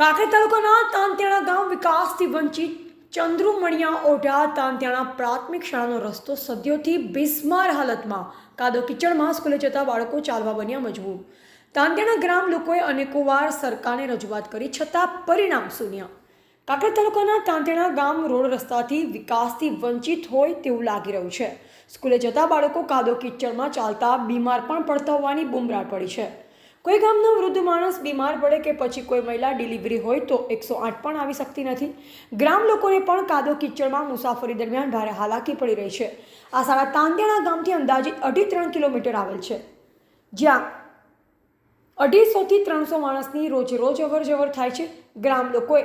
કાંકરેજ તાલુકાના તાંતિયાણા ગામ વિકાસથી વંચિત ચંદ્રુમણિયા ઓઢા તાંતિયાણા પ્રાથમિક શાળાનો રસ્તો સદ્યોથી બિસ્માર હાલતમાં. કાદો કિચડમાં સ્કૂલે જતા બાળકો ચાલવા બન્યા મજબૂર. તાંતિયાણા ગ્રામ લોકોએ અનેકોવાર સરકારને રજૂઆત કરી છતાં પરિણામ શૂન્ય. કાંકરેજ તાલુકાના તાંતિયાણા ગામ રોડ રસ્તાથી વિકાસથી વંચિત હોય તેવું લાગી રહ્યું છે. સ્કૂલે જતા બાળકો કાદો કિચડમાં ચાલતા બીમાર પણ પડતા હોવાની બુમરાટ પડી છે. કોઈ ગામનો વૃદ્ધ માણસ બીમાર પડે કે પછી કોઈ મહિલા ડિલિવરી હોય તો એકસો આઠ પણ આવી શકતી નથી. ગ્રામ લોકોને પણ કાદો કિચડમાં મુસાફરી દરમિયાન ભારે હાલાકી પડી રહી છે. આ શાળા તાંદેણા ગામથી અંદાજિત અઢી ત્રણ કિલોમીટર આવેલ છે. જ્યાં અઢીસોથી ત્રણસો માણસની રોજ રોજ અવર જવર થાય છે. ગ્રામ લોકોએ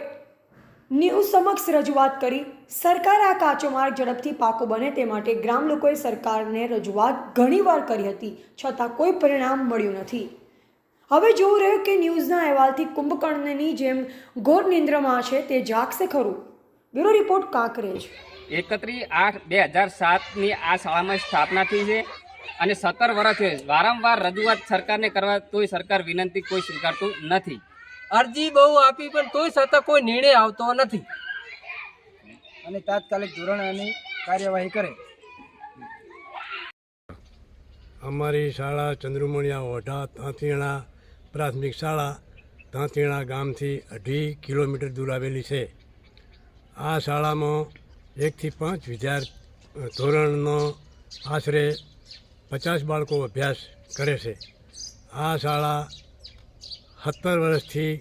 ન્યૂઝ સમક્ષ રજૂઆત કરી, સરકાર આ કાચો માર્ગ ઝડપથી પાકો બને તે માટે ગ્રામ લોકોએ સરકારને રજૂઆત ઘણીવાર કરી હતી, છતાં કોઈ પરિણામ મળ્યું નથી. હવે જોવું રહ્યું કે ન્યૂઝના અહેવાલથી કુંભકર્ણની જેમ ઘોર નિંદ્રમાં છે તે જાગશે ખરું? Bureau report Kankrej. એકત્રીસ આઠ બે હજાર સાતની આ શાળામાં સ્થાપના થઈ છે અને સત્તર વર્ષે વારંવાર રજૂઆત સરકારને કરવા તોય સરકાર વિનંતી કોઈ સ્વીકારતું નથી. અરજી બહુ આપી પણ તોય છતાં કોઈ નિર્ણય આવતો નથી. અને તાત્કાલિક ધોરણે કાર્યવાહી કરે. અમારી શાળા ચંદ્રમણિયા ઓઢા તાંતીણા પ્રાથમિક શાળા તાંતીણા ગામથી અઢી કિલોમીટર દૂર આવેલી છે. આ શાળામાં એકથી પાંચ વિદ્યાર્થી ધોરણનો આશરે પચાસ બાળકો અભ્યાસ કરે છે. આ શાળા સત્તર વર્ષથી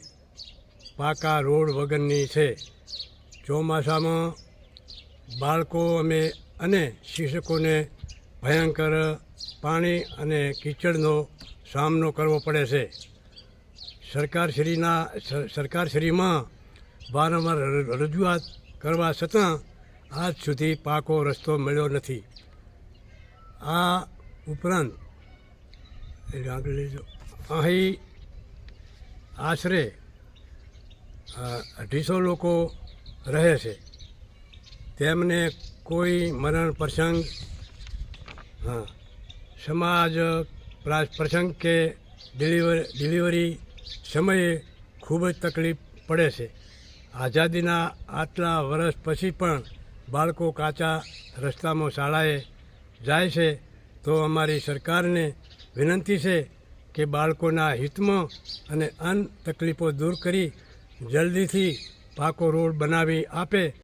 પાકા રોડ વગરની છે. ચોમાસામાં બાળકો અમે અને શિક્ષકોને ભયંકર પાણી અને કીચડનો સામનો કરવો પડે છે. સરકારશ્રીના સર- સરકારશ્રીમાં વારંવાર રજૂઆત કરવા છતાં આજ સુધી પાકો રસ્તો મળ્યો નથી. આ ઉપરાંત અહીં આશરે અઢીસો લોકો રહે છે. તેમને કોઈ મરણ પ્રસંગ, હા, સમાજ પ્રા- પ્રસંગ કે ડિલિવર, ડિલિવરી સમયે ખૂબ જ તકલીફ પડે છે. આઝાદીના આટલા વર્ષ પછી પણ બાળકો કાચા રસ્તામાં શાળાએ જાય છે તો અમારી સરકારને વિનંતી છે કે બાળકોના હિતમાં અને અન તકલીફો દૂર કરી જલ્દીથી પાકો રોડ બનાવી આપે.